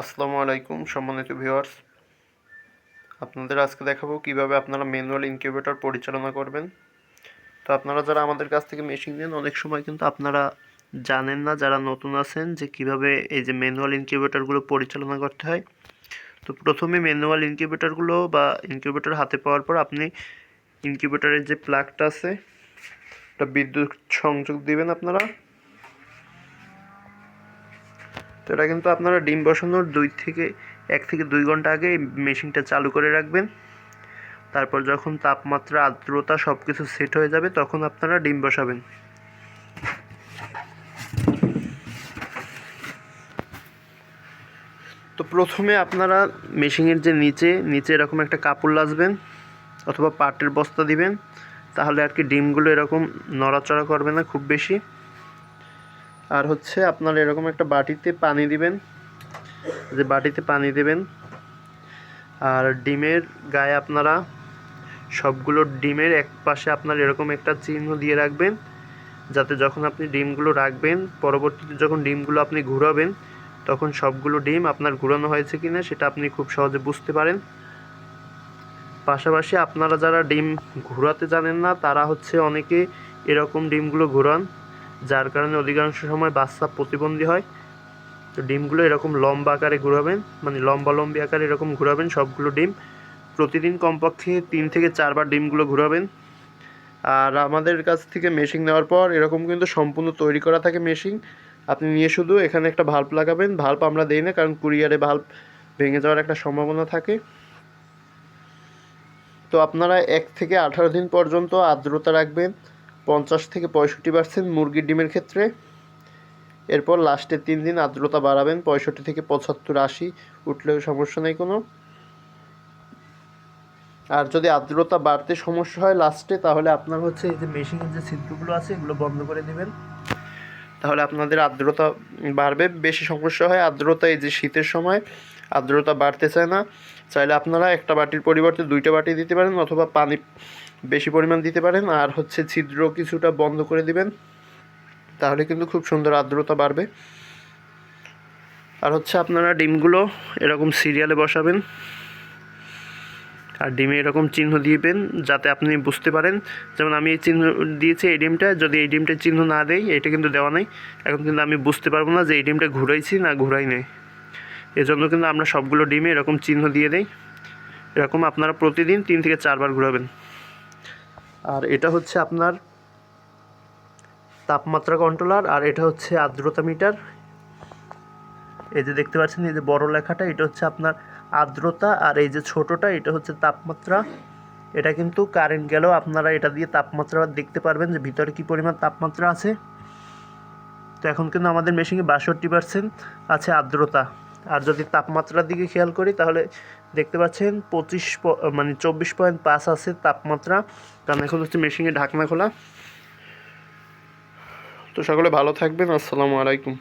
আসসালামু আলাইকুম, সম্মানিত ভিউয়ার্স আপনাদের আজকে দেখাবো কীভাবে আপনারা ম্যানুয়াল ইনকিউবেটর পরিচালনা করবেন। তো আপনারা যারা আমাদের কাছ থেকে মেশিন নেন, অনেক সময় কিন্তু আপনারা জানেন না, যারা নতুন আছেন, যে কীভাবে এই যে ম্যানুয়াল ইনকিউবেটরগুলো পরিচালনা করতে হয়। তো প্রথমে ম্যানুয়াল ইনকিউবেটরগুলো বা ইনকিউবেটর হাতে পাওয়ার পর আপনি ইনকিউবেটরের যে প্লাগটা আছে, ওটা বিদ্যুৎ সংযোগ দিবেন আপনারা। তো এটা কিন্তু আপনারা ডিম বসানোর দুই থেকে এক থেকে দুই ঘণ্টা আগে মেশিনটা চালু করে রাখবেন। তারপর যখন তাপমাত্রা, আর্দ্রতা সব কিছু সেট হয়ে যাবে, তখন আপনারা ডিম বসাবেন। তো প্রথমে আপনারা মেশিনের যে নিচে নিচে এরকম একটা কাপড় লাজবেন অথবা পাটের বস্তা দিবেন। তাহলে আর কি ডিমগুলো এরকম নড়াচড়া করবে না খুব বেশি। আর হচ্ছে আপনার এরকম একটা বাটিতে পানি দিবেন। যে বাটিতে পানি দেবেন। আর ডিমের গায়ে আপনারা সবগুলো ডিমের এক পাশে আপনার এরকম একটা চিহ্ন দিয়ে রাখবেন। যাতে যখন আপনি ডিমগুলো রাখবেন, পরবর্তীতে যখন ডিমগুলো আপনি ঘুরাবেন, তখন সবগুলো ডিম আপনার ঘুরানো হয়েছে কি না সেটা আপনি খুব সহজে বুঝতে পারেন। পাশাপাশি আপনারা যারা ডিম ঘোরাতে জানেন না, তারা হচ্ছে অনেকে এরকম ডিমগুলো ঘোরান। যার কারণে অধিকাংশ সময় বাচ্চা প্রতিবন্ধী হয়। তো ডিমগুলো এরকম লম্বা আকারে ঘোরাবেন মানে লম্বা লম্বি আকারে এরকম ঘোরাবেন সবগুলো ডিম। প্রতিদিন কমপক্ষে তিন থেকে চারবার ডিমগুলো ঘোরাবেন। আর আমাদের কাছ থেকে মেশিন নেওয়ার পর এরকম কিন্তু সম্পূর্ণ তৈরি করা থাকে মেশিন। আপনি নিয়ে শুধু এখানে একটা ভাল্ব লাগাবেন। ভাল্ব আমরা দিই না, কারণ কুরিয়ারে ভাল্ব ভেঙে যাওয়ার একটা সম্ভাবনা থাকে। তো আপনারা এক থেকে আঠারো দিন পর্যন্ত আর্দ্রতা রাখবেন। পঞ্চাশ থেকে পঁয়ষট্টি পার্সেন্ট মুরগির ডিমের ক্ষেত্রে। এরপর লাস্টের তিন দিন আর্দ্রতা বাড়াবেন, পঁয়ষট্টি থেকে পঁচাত্তর আশি। উঠলেও সমস্যা নেই কোনো। আর যদি আর্দ্রতা বাড়তে সমস্যা হয় লাস্টে, তাহলে আপনার হচ্ছে এই যে মেশিনের যে ছিদ্রগুলো আছে, এগুলো বন্ধ করে দিবেন। তাহলে আপনাদের আর্দ্রতা বাড়বে। বেশি সমস্যা হয় আর্দ্রতা এই যে শীতের সময়। আর্দ্রতা বাড়তে চায় না। চাইলে আপনারা একটা বাটির পরিবর্তে দুইটা বাটি দিতে পারেন, অথবা পানি বেশি পরিমাণ দিতে পারেন আর হচ্ছে ছিদ্র কিছুটা বন্ধ করে দিবেন, তাহলে কিন্তু খুব সুন্দর আর্দ্রতা বাড়বে। আর হচ্ছে আপনারা ডিমগুলো এরকম সিরিয়ালে বসাবেন আর ডিমে এরকম চিহ্ন দিবেন যাতে আপনি বুঝতে পারেন। যেমন আমি এই চিহ্ন দিয়েছি এই ডিমটা, যদি এই ডিমটার চিহ্ন না দেই, এটা কিন্তু দেওয়া নেই। এখন কিন্তু আমি বুঝতে পারব না যে এই ডিমটা ঘুরাইছি না ঘুরাই নেই। এজন্য কিন্তু আমরা সবগুলো ডিমে এরকম চিহ্ন দিয়ে দেই। এরকম আপনারা প্রতিদিন তিন থেকে চারবার ঘুরাবেন। আর এটা হচ্ছে আপনার তাপমাত্রা কন্ট্রোলার আর এটা হচ্ছে আর্দ্রতা মিটার এই যে দেখতে পাচ্ছেন, এই যে বড় লেখাটা, এটা হচ্ছে আপনার আর্দ্রতা, আর এই যে ছোটটা, এটা হচ্ছে তাপমাত্রা। এটা কিন্তু কারেন্ট গেলেও আপনারা এটা দিয়ে তাপমাত্রা দেখতে পারবেন যে ভিতরে কি পরিমাণ তাপমাত্রা আছে। তো এখন কিন্তু আমাদের মেশিনে বাষট্টি পার্সেন্ট আছে আর্দ্রতা। আর যদি তাপমাত্রার দিকে খেয়াল করি, তাহলে দেখতে পাচ্ছেন পঁচিশ মানে চব্বিশ পয়েন্ট পাঁচ আছে তাপমাত্রা। কারণ এখন হচ্ছে মেশিনে ঢাকনা খোলা। তো সকলে ভালো থাকবেন। আসসালামু আলাইকুম।